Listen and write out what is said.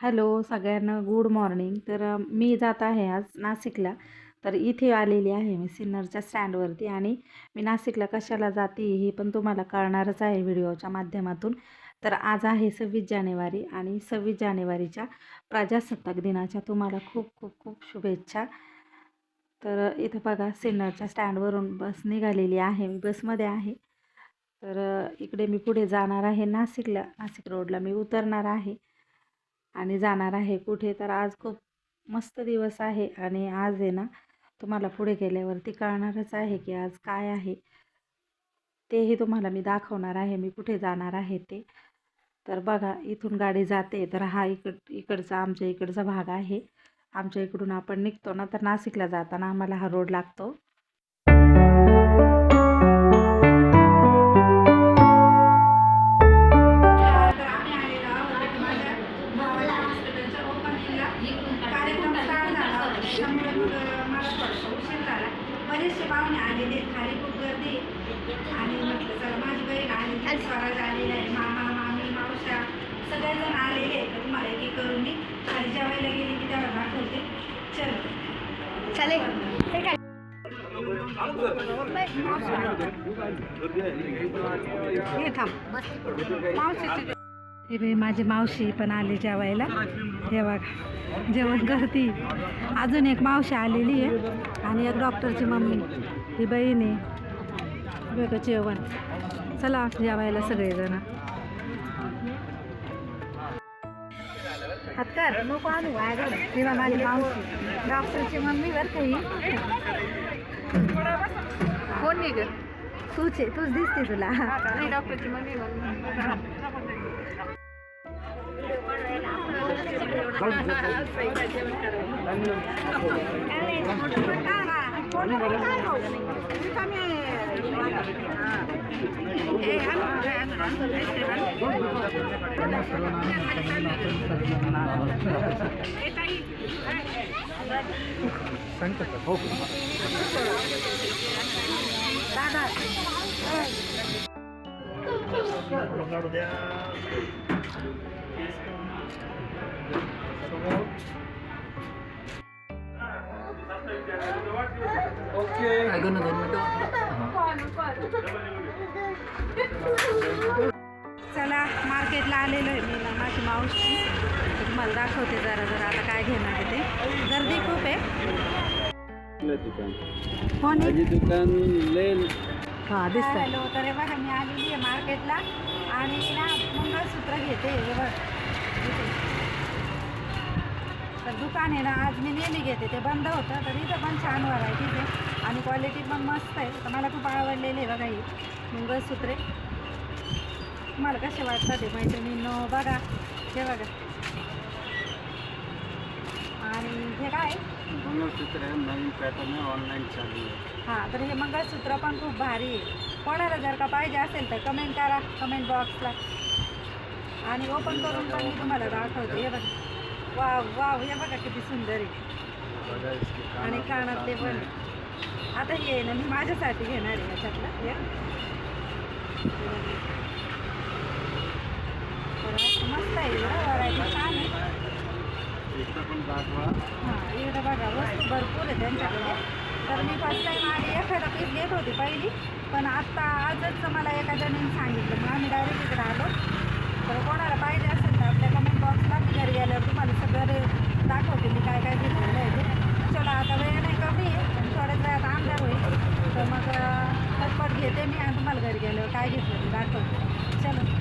Hello सगळ्यांना good morning. तर मी जात आहे आज नाशिकला. तर इथे आलेली आहे मी सिन्नरच्या स्टँडवरती आणि मी नाशिकला कशाला जाते हे पण तुम्हाला कळणारच आहे व्हिडिओच्या माध्यमातून. तर आज आहे सव्वीस जानेवारी आणि सव्वीस जानेवारीच्या प्रजासत्ताक दिनाच्या तुम्हाला खूप खूप खूप शुभेच्छा. तर इथं बघा सिन्नरच्या स्टँडवरून बस निघालेली आहे. मी बसमध्ये आहे. तर इकडे मी पुढे जाणार आहे नाशिकला. नाशिक रोडला मी उतरणार आहे. आणि जाणार आहे कुठे? तर आज खूप मस्त दिवस आहे आणि आज आहे ना तुम्हाला पुढे गेल्यावरती कळणारच आहे की आज काय आहे. तेही तुम्हाला मी दाखवणार आहे मी कुठे जाणार आहे ते. तर बघा इथून गाडी जाते. तर हा इकड इकडचा आमच्या इकडचा भाग आहे. आमच्या इकडून आपण निघतो ना तर नाशिकला जाताना आम्हाला हा रोड लागतो. मग मला थोडासा उशीर झाला बरेचसे पाहुणे आलेले. खाली खूप गर्दी. आणि म्हटलं चला माझी बहीण आलेली स्वराज आलेली आहे मामा मामी मावशा सगळेजण आलेले आहेत तर तुम्हाला एक करून मी खाली जेवायला गेली की दाखवते चलो चालेल हे बाई माझी मावशी पण आली जेवायला. हे बघा जेवण करती. अजून एक मावशी आलेली आहे आणि एक डॉक्टरची मम्मी. ही बहीण आहे. बघा जेवण. चला जेवायला सगळेजण. हातकर नको आणू वायगड किंवा माझी मावशी. डॉक्टरची मम्मी बरं काही कोण नाही ग? तूच आहे तूच दिसते तुला. डॉक्टरची मम्मी Kalau nggak ada, चला मार्केटला आलेलो आहे मी ना माझी मावशी. तुम्हाला दाखवते जरा जरा आता काय घेणार आहे ते. गर्दी खूप आहे. दुकान. कोणी दुकान लय हां दिसतं हॅलो तर हे बघा मी आलेली आहे मार्केटला. आणि ना मंगळसूत्र घेते हे बघ. तर दुकान आहे ना आज मी नेहमी घेते ते बंद होतं तर इथं पण छान व्हरायटीज आहे आणि क्वालिटी पण मस्त आहे. तर मला खूप आवडलेली आहे बघा ही मंगळसूत्रे. तुम्हाला कसे वाटतात ते मैत्रिणींनो? बघा हे बघा. आणि हे काय? मंगळसूत्र नवीन पॅटर्न ऑनलाईन चालू आहे. हां तर हे मंगळसूत्र पण खूप भारी आहे. कोणाला जर का पाहिजे असेल तर कमेंट करा कमेंट बॉक्सला आणि ओपन करून पण मी तुम्हाला दाखवते हे बघा. वाव वाव हे बघा किती सुंदर आहे. आणि कानातले पण. आता हे आहे ना मी माझ्यासाठी घेणार आहे याच्यातलं असं मस्त आहे व्हरायटी छान आहे. हां इकडं बघा वस्तू भरपूर आहे त्यांच्याकडे. तर मी फर्स्ट टाईम आधी एखादा पीस घेत होती पहिली पण आत्ता आजच मला एका जणीने सांगितलं. मग आम्ही डायरेक्ट इकडे आलो. तर कोणाला पाहिजे असेल तर आपल्या कमेंट बॉक्सला मी घरी गेल्यावर तुम्हाला सगळं रे- दाखवते मी काय काय घेतलेलं आहे ते चला आता वेळ नाही कमी आहे आणि थोड्याच वेळात अंधार होईल तर मग अं, पटपट घेते मी आणि तुम्हाला घरी गेल्यावर काय घेतलं ते दाखवते चलो.